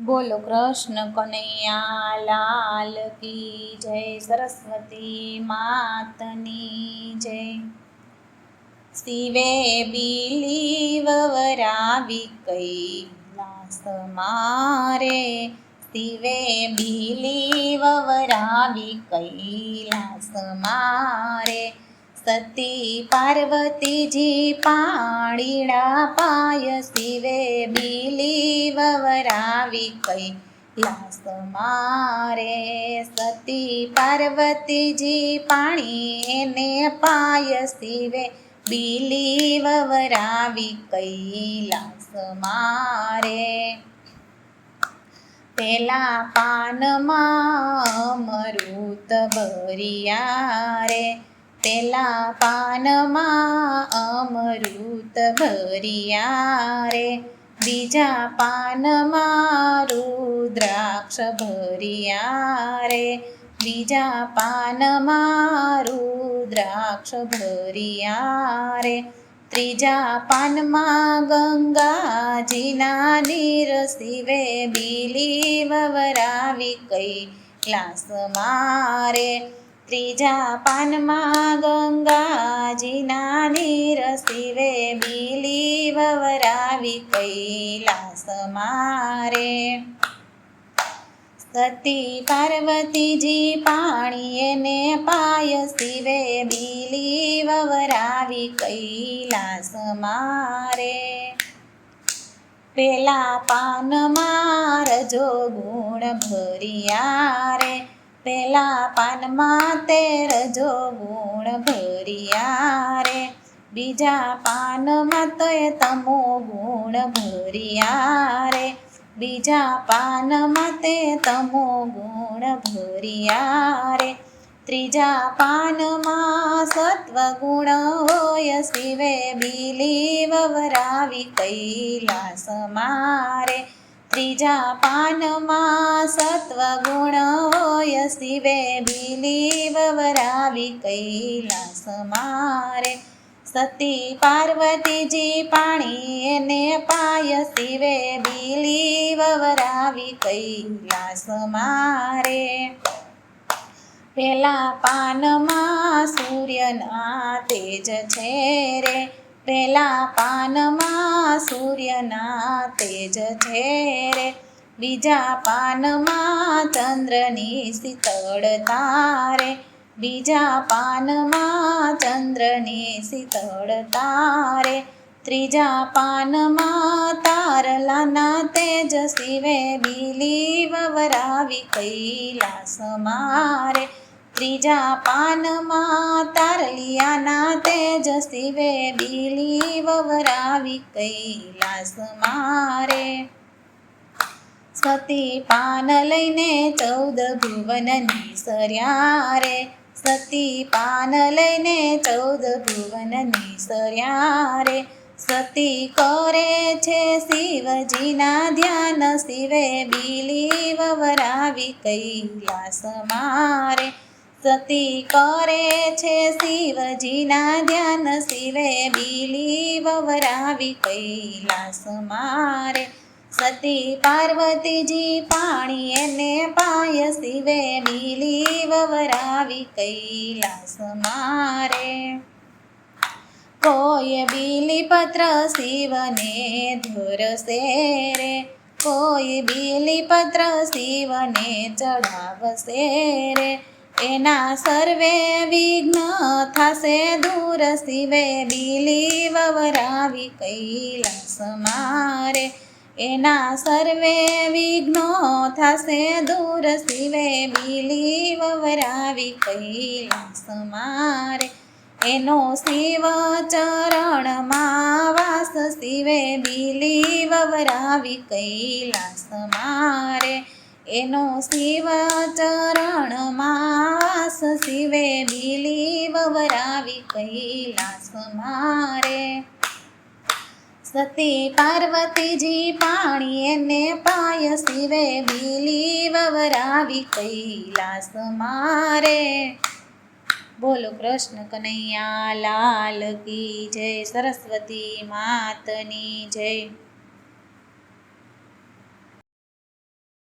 બોલો કૃષ્ણ કનૈયા લાલ કી જય, સરસ્વતી માતની જય. શિવે બીલી વવરાવી કૈલાસ મારે. શિવે બીલી વવરાવી કૈલાસ મારે. સતી પાર્વતીજી પાણીડા પાય શિવે બીલી વવરાવી કઈ લાસ મારે. સતી પાર્વતીજી પાણી એને પાય શિવે બીલી વવરાવી કૈલાસ મારે. પેલા પાનમાં મરુત ભરિયા રે. પેલા પાનમાં અમૃત ભરિયા રે બીજા પાનમાં રુદ્રાક્ષ ભરિયા રે બીજા પાનમાં રુદ્રાક્ષ ભરિયા રે ત્રીજા પાનમાં ગંગાજીના નીર શિવે બીલી વવરાવી કૈલાસ મારે ત્રીજા પાનમાં ગંગાજીના નીર શિવે બીલી વવરાવી કૈલાસ મારે. સતી પાર્વતીજી પાણીએ ને પાય શિવે બીલી વવરાવી કૈલાસ મારે. પેલા પાનમાં રજો ગુણ ભરિયા રે. પેલા પાનમાં તે રજો ગુણ ભર્યા રે. બીજા પાનમાં તો તમો ગુણ ભર્યા રે. બીજા પાનમાં તે તમો ગુણ ભર્યા રે. ત્રીજા પાનમાં સત્વ ગુણ હોય શિવે બીલી વવરાવી કૈલાસ મારે. ત્રીજા પાનમાં સત્વગુણ હોય શિવે બીલી વવરાવી કૈલાસ મારે. સતી પાર્વતીજી પાણી એને પાય શિવે બીલી વવરાવી કૈલાસ મારે. પેલા પાનમાં સૂર્યના તેજ છે રે પેલા પાનમાં સૂર્યના તેજ છે રે. બીજા પાનમાં ચંદ્રની શીતળતા રે બીજા પાનમાં ચંદ્રની શીતળતા રે ત્રીજા પાનમાં તારલાના તેજ શિવે બીલી વવરાવી કૈલાસ મારે. ત્રીજા પાનમાં તારલિયાના તેજ શિવે બીલી વવરાવી કૈલાસ મારે. સતી પાન લઈને ચૌદ ભુવનની સર્યા રે. સતી પાન લઈને ચૌદ ભુવનની સર્યા રે. સતી કરે છે શિવજીના ધ્યાન, શિવે બીલી વવરાવી કૈલાસ મારે. સતી કરે છે શિવજીના ધ્યાન શિવે બીલી વવરાવી કૈલાસ મારે. સતી પાર્વતીજી પાણી એને પાય શિવે બીલી વવરાવી કૈલાસ મારે. કોઈ બીલીપત્ર શિવને ધરશે રે કોઈ બીલીપત્ર શિવને ચઢાવશે રે એના સર્વે વિઘ્ન થશે દૂર શિવે. બીલી વવરાવી કૈલાસ મારે. એના સર્વે વિઘ્નો થશે દૂર શિવે. બીલી વવરાવી કૈલાસ મારે. એનો શિવ ચરણમાં વાસ શિવે. બીલી વવરાવી કૈલાસ મારે. એનો શિવ ચરણમાં વાસ શિવે બીલી વવરાવી કૈલાસ મારે. સતી પાર્વતીજી પાણી એને પાય શિવે બીલી વવરાવી કૈલાસ મારે. બોલો કૃષ્ણ કનૈયા, લાલ કી જય, સરસ્વતી માતની જય.